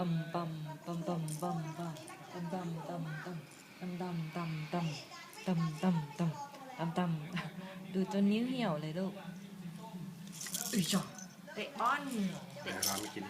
ปั๊มปั๊มปั๊มปั๊มปั๊มปั๊มปั๊มปั๊มปั๊มปั๊มปั๊มปั๊มปั๊มปั๊มปั๊มปั๊มปั๊มปั๊มดูจนนิ้วเหี่ยวเลยลูกอุ้ยจ้ะเตะบอลไหนร้านไม่กิน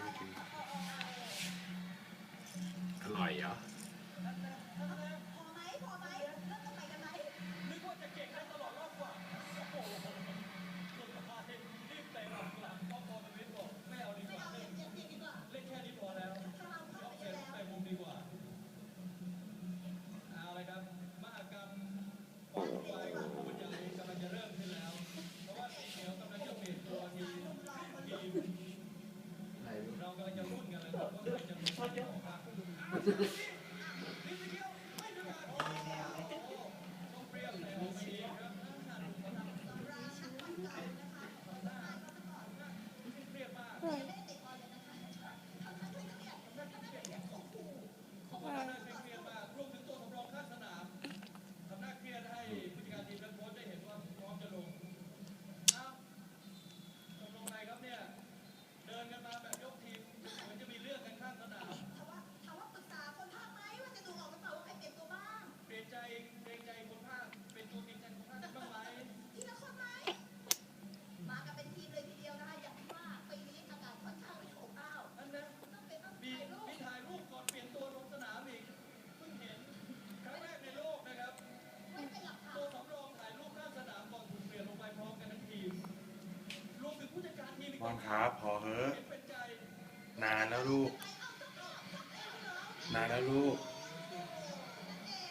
ครับ พอเฮ้อะนานแล้วลูก นานแล้วลูก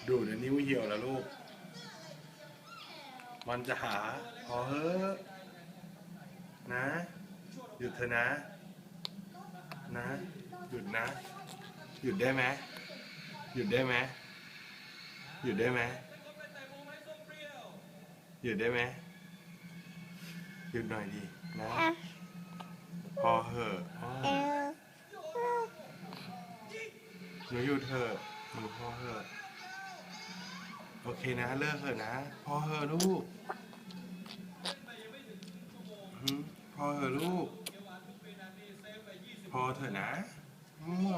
ดูเดี๋ยวนิ้วเหี่ยวแล้วลูก มันจะหา พอเฮ้อะนะ หยุดเถอะนะ นะ หยุดนะ หยุดได้ไหมหยุดได้ไหมหยุดได้ไหมหยุดได้ไหมหยุดหน่อยดีนะ พอเหอะพ่อหนูหยุดเถอะหนูพอเหอะโอเคนะ เลิกเถอะนะ พอเหอะลูกหืมพอเหอะลูก พอเถอะนะแหม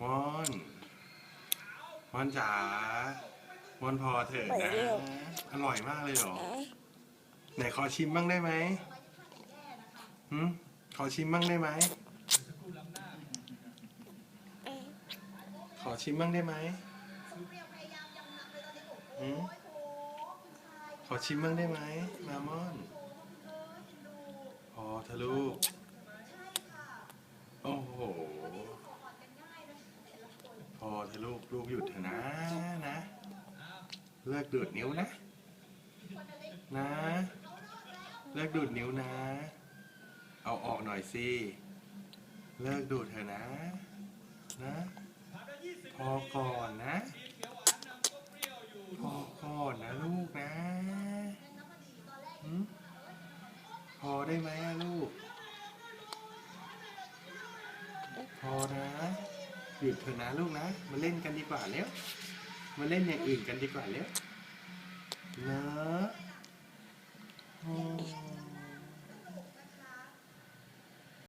มอนมอนจ๋ามอนพอเถอะนะ อร่อยมากเลยเหรอ ไหนขอชิมบ้างได้ไหม หืมขอชิมบ้างได้ไหม ขอชิมบ้างได้ไหมหืมขอชิมบ้างได้ไหมมามอนพอเถอะลูกโอ้โห พอเถอะลูกลูกหยุดเถอะนะนะ เลิกดูดนิ้วนะ นะ เลิกดูดนิ้วนะ เอาออกหน่อยสิ เลิกดูดเถอะนะ นะ พอก่อนนะ พอก่อนนะลูกนะพอได้ไหมลูก พอนะ หยุดเถอะนะลูกนะ มาเล่นกันดีกว่าเร็วมาเล่นอย่างอื่นกันดีกว่าเร็ว